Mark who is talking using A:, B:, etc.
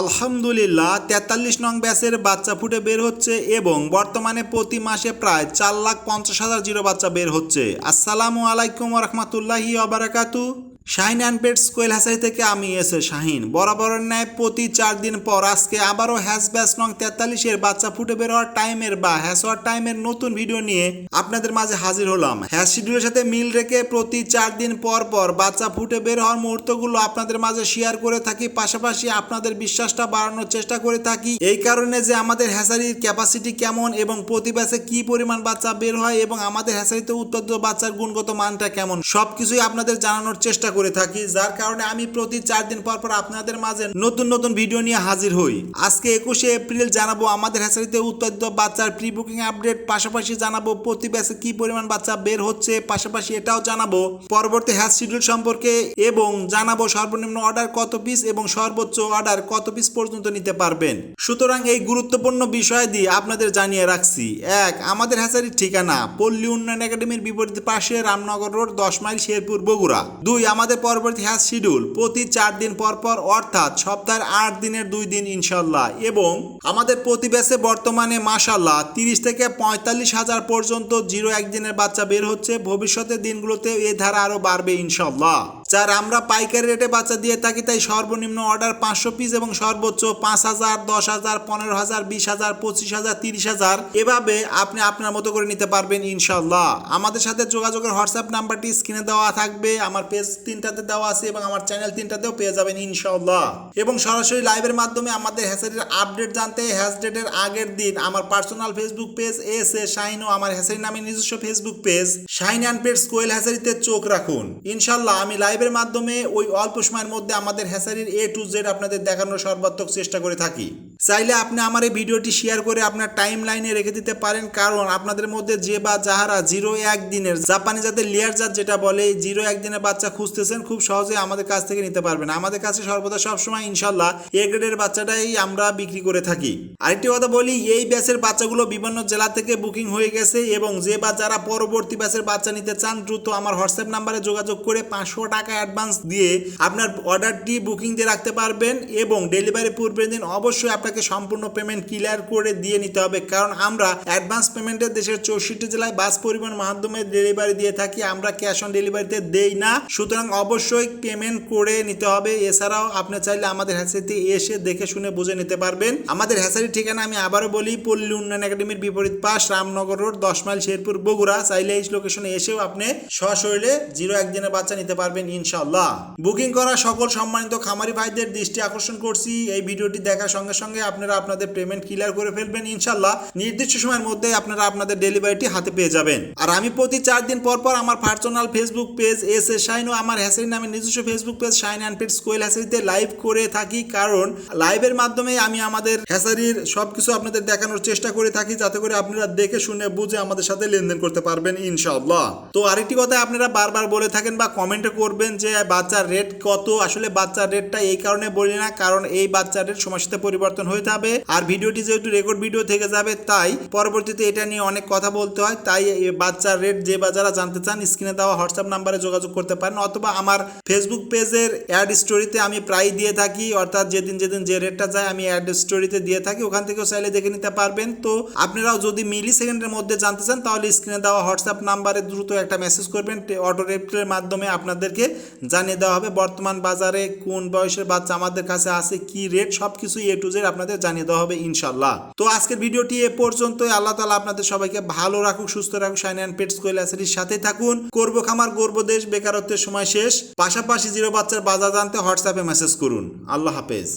A: আলহামদুলিল্লাহ, তেতাল্লিশ নং ব্যাসের বাচ্চা ফুটে বের হচ্ছে এবং বর্তমানে প্রতি মাসে প্রায় চার লাখ পঞ্চাশ হাজার জিরো বাচ্চা বের হচ্ছে। আসসালামু আলাইকুম রহমতুল্লাহি অবরাকাতু Shahin and pets Koel hatchery থেকে আমি এসে শাহিন। বরাবরের ন্যায় প্রতি চার দিন পর আজকে আবারও হ্যাশ ব্যাস নং তেতাল্লিশের বাচ্চা ফুটে বের হওয়ার টাইমের বা হ্যাশ হওয়ার টাইমের নতুন ভিডিও নিয়ে আপনাদের মাঝে হাজির হলাম। হ্যাশ শিডিউলের সাথে মিল রেখে প্রতি চার দিন পর পর বাচ্চা ফুটে বের হওয়ার মুহূর্তগুলো আপনাদের মাঝে শেয়ার করে থাকি, পাশাপাশি আপনাদের বিশ্বাসটা বাড়ানোর চেষ্টা করে থাকি। এই কারণে যে আমাদের হ্যাসারির ক্যাপাসিটি কেমন এবং প্রতি ব্যাচে কি পরিমাণ বাচ্চা বের হয় এবং আমাদের হ্যাসারিতে উৎপাদিত বাচ্চার গুণগত মানটা কেমন, সবকিছুই আপনাদের জানানোর চেষ্টা করে থাকি, যার কারণে আমি প্রতি চার দিন পর পর আপনাদের মাঝে নতুন নতুন ভিডিও নিয়ে হাজির হই। আজকে একুশে এপ্রিল জানাব আমাদের হ্যাসারিতে উৎপাদিত বাচ্চার প্রি বুকিং আপডেট পাশাপাশি জানাব প্রতি ব্যাচে কি পরিমাণ বাচ্চা বের হচ্ছে, পাশাপাশি এটাও জানাব পরবর্তী হ্যাশ শিডিউল সম্পর্কে এবং জানাব সর্বনিম্ন অর্ডার কত পিস এবং সর্বোচ্চ অর্ডার কত পিস পর্যন্ত নিতে পারবেন। সুতরাং এই গুরুত্বপূর্ণ বিষয় দিয়ে আপনাদের জানিয়ে রাখছি। এক, আমাদের হ্যাচারির ঠিকানা, পল্লী উন্নয়ন একাডেমির বিপরীত পাশে রামনগর রোড, দশ মাইল শেরপুর, বগুড়া। দুই, আমাদের পরবর্তী হ্যাঁ শিডিউল। প্রতি চার দিন পর পর, অর্থাৎ সপ্তাহের আট দিনের দুই দিন ইনশাল্লাহ এবং আমাদের প্রতি বর্তমানে মাসাল্লাহ তিরিশ থেকে পঁয়তাল্লিশ হাজার পর্যন্ত জিরো একদিনের বাচ্চা বের হচ্ছে। ভবিষ্যতের দিনগুলোতে এ ধারা আরও বাড়বে ইনশাল্লাহ যার আমরা পাইকারি রেটে বাচ্চা দিয়ে থাকি, তাই সর্বনিম্ন অর্ডার পাঁচশো পিস এবং সর্বোচ্চ পাঁচ হাজার, দশ হাজার, পনেরো হাজার, বিশ হাজার, পঁচিশ হাজার, তিরিশ হাজার। এভাবে আপনি আপনার মতো করে নিতে পারবেন ইনশাল্লাহ আমাদের সাথে যোগাযোগের হোয়াটসঅ্যাপ নাম্বারটি স্ক্রিনে দেওয়া থাকবে, আমার পেজ তিনটাতে দেওয়া আছে এবং আমার চ্যানেল তিনটাতেও পেয়ে যাবেন ইনশাল্লাহ এবং সরাসরি লাইভের মাধ্যমে আমাদের হ্যাসারির আপডেট জানতে হ্যাশ ডেটের আগের দিন আমার personal Facebook page S A Shahin ও আমার হ্যাসারি নামে নিজস্ব Facebook page Shahin and pets Koel হ্যাসারিতে চোখ রাখুন। ইনশাল্লাহ আমি লাইভের মাধ্যমে ওই অল্প সময়ের মধ্যে আমাদের হ্যাসারির এ টু জেড আপনাদের দেখানোর সর্বাত্মক চেষ্টা করে থাকি। চাইলে আপনি আমার এই ভিডিওটি শেয়ার করে আপনার টাইম লাইনে রেখে দিতে পারেন। কারণ আপনাদের মধ্যে যে বা যাহারা জিরো এক দিনের জাপানি জাতের লেয়ার জাত যেটা বলে জিরো এক দিনের বাচ্চা খুঁজতেছেন, খুব সহজে আমাদের কাছ থেকে নিতে পারবেন। আমাদের কাছে সর্বদা সবসময় ইনশাল্লাহ এ গ্রেডের বাচ্চাটাই আমরা বিক্রি করে থাকি। আরেকটি কথা বলি, এই ব্যাচের বাচ্চাগুলো বিভিন্ন জেলা থেকে বুকিং হয়ে গেছে এবং যে বা যারা পরবর্তী ব্যাচের বাচ্চা নিতে চান, দ্রুত আমার হোয়াটসঅ্যাপ নাম্বারে যোগাযোগ করে পাঁচশো টাকা অ্যাডভান্স দিয়ে আপনার অর্ডারটি বুকিং দিয়ে রাখতে পারবেন এবং ডেলিভারি পূর্বের দিন অবশ্যই আপনাকে সম্পূর্ণ পেমেন্ট ক্লিয়ার করে দিয়ে নিতে হবে। কারণ আমরা অ্যাডভান্স পেমেন্টের দেশের চৌষট্টি জেলায় বাস পরিবহন মাধ্যমে ডেলিভারি দিয়ে থাকি, আমরা ক্যাশ অন ডেলিভারিতে দেই না। সুতরাং অবশ্যই পেমেন্ট করে নিতে হবে। এছাড়াও আপনি চাইলে আমাদের হ্যাসারিতে এসে দেখে শুনে বুঝে নিতে পারবেন। আমাদের হ্যাসারির ঠিকানা আমি আবারও বলি, পল্লী উন্নয়ন একাডেমির বিপরীত পাশ, রামনগর রোড, দশ মাইল শেরপুর, বগুড়া। চাইলে এই লোকেশনে এসেও আপনি সশরীরে জিরো একদিনের বাচ্চা নিতে পারবেন ইনশাল্লাহ বুকিং করা সকল সম্মানিত খামারি ভাইদের দৃষ্টি আকর্ষণ করছি। এই ভিডিওটি দেখার সঙ্গে সঙ্গে আপনারা আপনাদের পেমেন্ট ক্লিয়ার করে ফেলবেন ইনশাল্লাহ নির্দিষ্ট সময়ের মধ্যে আপনারা আপনাদের ডেলিভারিটি হাতে পেয়ে যাবেন। আর আমি প্রতি চার দিন পর পর আমার personal Facebook page S A Shain ও আমার হ্যাসারি নামে নিজস্ব Facebook page Shain and pets Koel হ্যাসারিতে live করে থাকি। কারণ লাইভের মাধ্যমে আমি আমাদের হ্যাসারির সবকিছু আপনাদের দেখানোর চেষ্টা করে থাকি, যাতে করে আপনারা দেখে শুনে বুঝে আমাদের সাথে লেনদেন করতে পারবেন ইনশাল্লাহ তো আরেকটি কথা আপনারা বারবার বলে থাকেন বা কমেন্টে করবেন যে, বাচ্চার রেট কত? আসলে বাচ্চার রেটটা এই কারণে বলি না, কারণ এই বাচ্চার রেট সময়ের সাথে পরিবর্তন হয়ে যাবে। আর ভিডিওটি যেহেতু রেকর্ড ভিডিও থেকে যাবে, তাই পরবর্তীতে এটা নিয়ে অনেক কথা বলতে হয়। তাই বাচ্চার রেট যে বা যারা জানতে চান স্ক্রিনে দেওয়া হোয়াটসঅ্যাপ নাম্বারে যোগাযোগ করতে পারেন। অথবা আমার ফেসবুক পেজের অ্যাড স্টোরিতে আমি প্রায় দিয়ে থাকি। অর্থাৎ যেদিন যেদিন যে রেটটা যায়, আমি অ্যাড স্টোরিতে দিয়ে থাকি। ওখান থেকেও চাইলে দেখে নিতে পারবেন। তো আপনারাও যদি মিলি সেকেন্ডের মধ্যে জানতে চান, তাহলে স্ক্রিনে দেওয়া হোয়াটসঅ্যাপ নাম্বারে দ্রুত একটা মেসেজ করবেন। অটো রেটের মাধ্যমে আপনাদেরকে জানিয়ে দেওয়া হবে, বর্তমান বাজারে কোন বয়সের বাচ্চা আমাদের কাছে আছে, কি রেট সব কিছু এ টু জেড আপনাদের জানিয়ে দেওয়া হবে ইনশাল্লাহ তো আজকের ভিডিওটি এ পর্যন্ত আল্লাহ তালা আপনাদের সবাইকে ভালো রাখুক, সুস্থ রাখুক সাইন অ্যান্ড পেটস কৈলাসেরির সাথে থাকুন। করব খামার গর্ব দেশ, বেকারত্বের সময় শেষ। পাশাপাশি জিরো বাচ্চার বাজার জানতে হোয়াটসঅ্যাপে মেসেজ করুন। আল্লাহ হাফেজ।